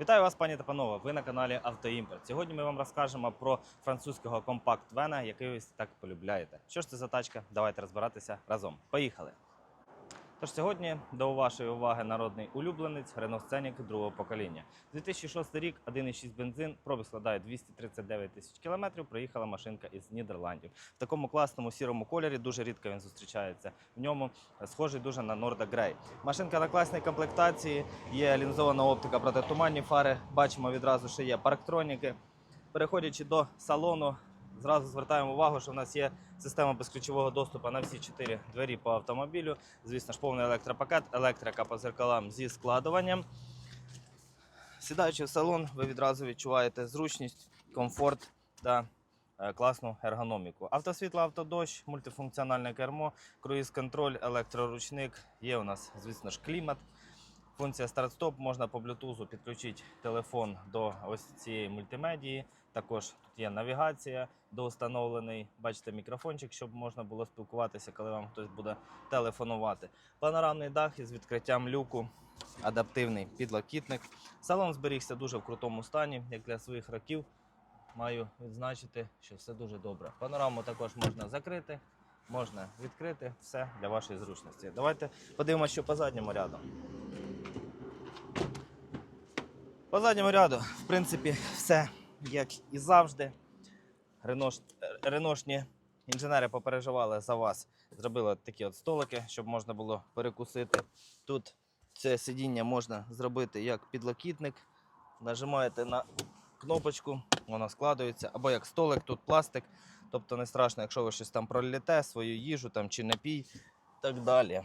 Вітаю вас, пані та панове. Ви на каналі Автоімпорт. Сьогодні ми вам розкажемо про французького компакт Вена, який ви так полюбляєте. Що ж це за тачка? Давайте розбиратися разом. Поїхали! Тож сьогодні до вашої уваги народний улюбленець Renault Scenic другого покоління. 2006 рік, 1,6 бензин, пробіг складає 239 тисяч кілометрів. Приїхала машинка із Нідерландів. В такому класному сірому кольорі дуже рідко він зустрічається. В ньому е, схожий дуже на Norda Grey. Машинка на класній комплектації, є лінзована оптика протитуманні фари. Бачимо відразу, що є парктроніки. Переходячи до салону, зразу звертаємо увагу, що в нас є система безключового доступу на всі чотири двері по автомобілю. Звісно ж, повний електропакет, електрика по зеркалам зі складуванням. Сідаючи в салон, ви відразу відчуваєте зручність, комфорт та е, класну ергономіку. Автосвітло, автодощ, мультифункціональне кермо, круїз-контроль, електроручник. Є у нас, звісно ж, клімат. Функція старт-стоп можна по Bluetooth підключити телефон до ось цієї мультимедії. Також тут є навігація доустановлений. Бачите мікрофончик, щоб можна було спілкуватися, коли вам хтось буде телефонувати. Панорамний дах із відкриттям люку, адаптивний підлокітник. Салон зберігся дуже в крутому стані, як для своїх років. Маю відзначити, що все дуже добре. Панораму також можна закрити, можна відкрити. Все для вашої зручності. Давайте подивимося, що по задньому ряду. По задньому ряду, в принципі, все як і завжди. Ренош... Реношні інженери попереживали за вас. Зробили такі от столики, щоб можна було перекусити. Тут це сидіння можна зробити як підлокітник. Нажимаєте на кнопочку, воно складується, або як столик, тут пластик. Тобто не страшно, якщо ви щось там проліте, свою їжу там, чи напій, так далі.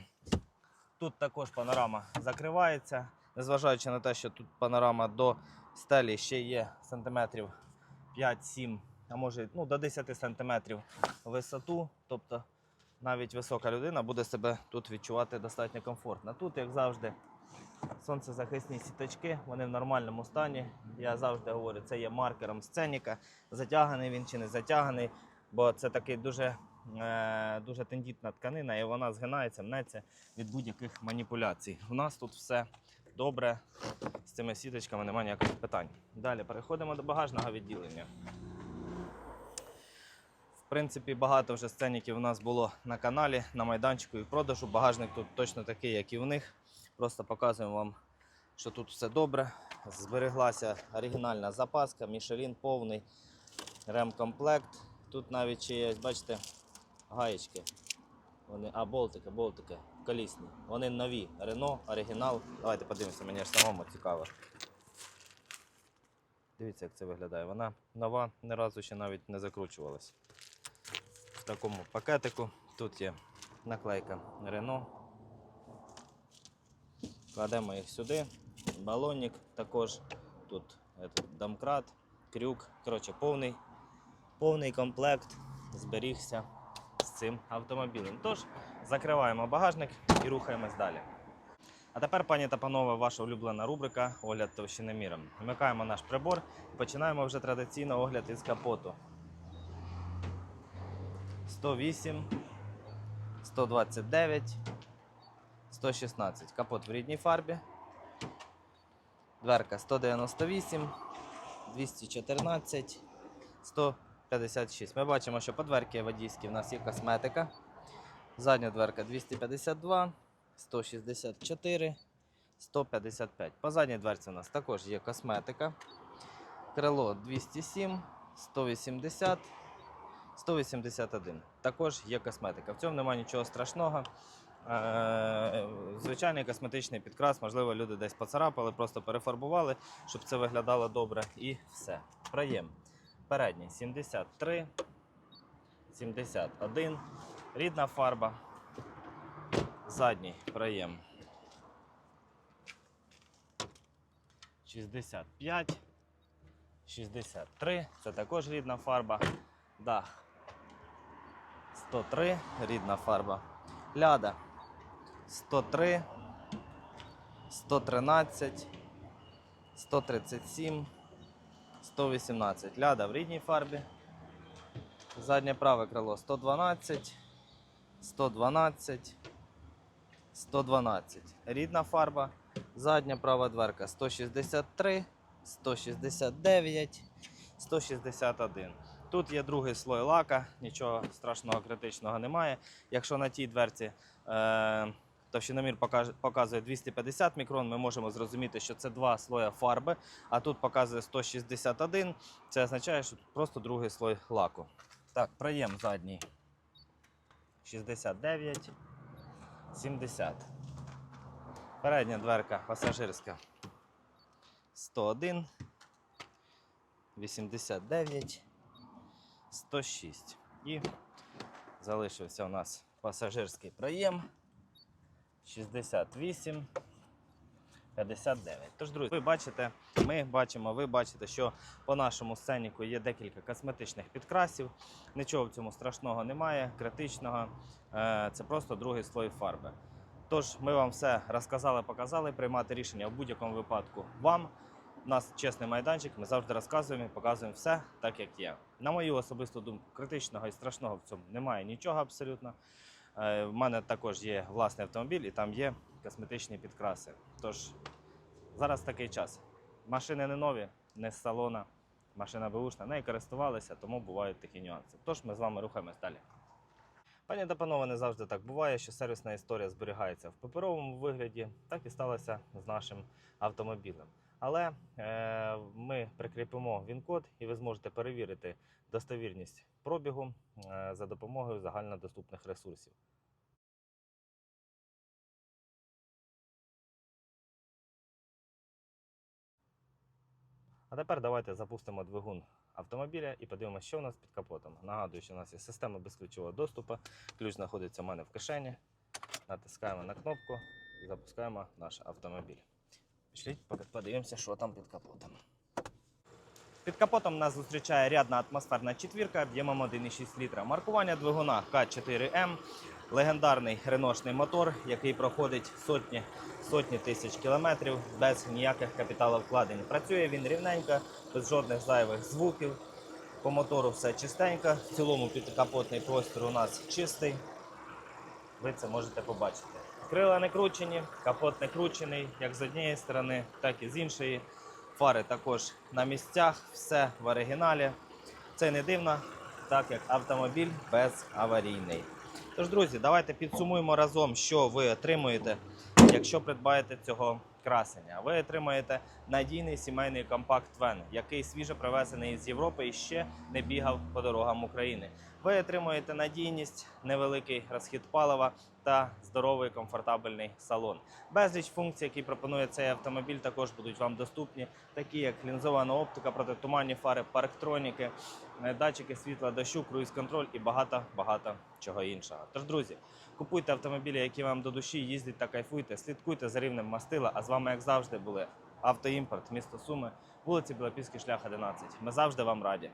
Тут також панорама закривається, незважаючи на те, що тут панорама до стелі ще є сантиметрів 5-7, а може ну, до 10 сантиметрів висоту. Тобто навіть висока людина буде себе тут відчувати достатньо комфортно. Тут, як завжди, сонцезахисні сіточки, вони в нормальному стані. Я завжди говорю, це є маркером сценіка. Затяганий він чи не затяганий, бо це такий дуже, е, дуже тендітна тканина, і вона згинається, мнеться від будь-яких маніпуляцій. У нас тут все добре, з цими сіточками немає ніяких питань. Далі переходимо до багажного відділення. В принципі, багато вже сценіків у нас було на каналі, на майданчику і продажу. Багажник тут точно такий, як і в них. Просто показуємо вам, що тут все добре. Збереглася оригінальна запаска, Мішелін повний ремкомплект. Тут навіть є, бачите, гаєчки. Вони, а, болтики, болтики, колісні. Вони нові. Рено, оригінал. Давайте подивимося, мені ж самому цікаво. Дивіться, як це виглядає. Вона нова, ні разу ще навіть не закручувалась. В такому пакетику. Тут є наклейка Рено. Кладемо їх сюди. Балонник також. Тут этот, домкрат, крюк. Коротше, повний, повний комплект зберігся цим автомобілем. Тож, закриваємо багажник і рухаємось далі. А тепер, пані та панове, ваша улюблена рубрика Огляд товщини міром. Вмикаємо наш прибор і починаємо вже традиційно огляд із капоту. 108, 129, 116. Капот в рідній фарбі. Дверка 198, 214, 156. Ми бачимо, що по дверці водійській в нас є косметика. Задня дверка 252, 164, 155. По задній дверці у нас також є косметика. Крило 207, 180, 181. Також є косметика. В цьому немає нічого страшного. Е, Звичайний косметичний підкрас, можливо, люди десь поцарапали, просто перефарбували, щоб це виглядало добре. І все. Проєм. Передній 73, 71. Рідна фарба. Задній проєм 65, 63. Це також рідна фарба. Дах 103, рідна фарба. Ляда 103, 113, 137, 118. Ляда в рідній фарбі. Заднє праве крило 112, 112, 112. Рідна фарба. Задня права дверка 163, 169, 161. Тут є другий слой лака, нічого страшного критичного немає. Якщо на тій дверці е, товщиномір показує 250 мікрон, ми можемо зрозуміти, що це два слоя фарби, а тут показує 161. Це означає, що тут просто другий слой лаку. Так, проєм задній 69, 70. Передня дверка пасажирська 101, 89, 106. І залишився у нас пасажирський проєм 68, 59. Тож, друзі, ви бачите, ми бачимо, ви бачите, що по нашому сценіку є декілька косметичних підкрасів. Нічого в цьому страшного немає, критичного. Е, Це просто другий слой фарби. Тож ми вам все розказали, показали. Приймати рішення в будь-якому випадку вам. У нас чесний майданчик, ми завжди розказуємо і показуємо все так, як є. На мою особисту думку, критичного і страшного в цьому немає нічого абсолютно. Е, В мене також є власний автомобіль і там є косметичні підкраси. Тож зараз такий час. Машини не нові, не з салона, машина беушна, нею користувалися, тому бувають такі нюанси. Тож ми з вами рухаємось далі. Пані та панове, не завжди так буває, що сервісна історія зберігається в паперовому вигляді, так і сталося з нашим автомобілем. Але е, ми прикріпимо він-код, і ви зможете перевірити достовірність пробігу е, за допомогою загальнодоступних ресурсів. А тепер давайте запустимо двигун автомобіля і подивимося, що у нас під капотом. Нагадую, що у нас є система безключового доступу. Ключ знаходиться у мене в кишені. Натискаємо на кнопку і запускаємо наш автомобіль. Поки подивимося, що там під капотом. Під капотом нас зустрічає рядна атмосферна четвірка об'ємом 1,6 літра. Маркування двигуна К4М, легендарний реношний мотор, який проходить сотні, сотні тисяч кілометрів без ніяких капіталовкладень. Працює він рівненько, без жодних зайвих звуків. По мотору все чистенько. В цілому підкапотний простір у нас чистий. Ви це можете побачити. Крила не кручені, капот не кручений, як з однієї сторони, так і з іншої. Фари також на місцях, все в оригіналі. Це не дивно, так як автомобіль безаварійний. Тож, друзі, давайте підсумуємо разом, що ви отримуєте, якщо придбаєте цього красення. Ви отримаєте надійний сімейний компакт вен, який свіжо привезений з Європи і ще не бігав по дорогам України. Ви отримуєте надійність, невеликий розхід палива та здоровий комфортабельний салон. Безліч функцій, які пропонує цей автомобіль, також будуть вам доступні, такі як лінзована оптика, протитуманні фари, парктроніки, е, датчики світла, дощу, круїз-контроль і багато багато чого іншого. Тож, друзі, купуйте автомобілі, які вам до душі, їздіть та кайфуйте, слідкуйте за рівнем мастила. А з вами, як завжди, були автоімпорт, місто Суми, вулиці Білопільський шлях 11. Ми завжди вам раді.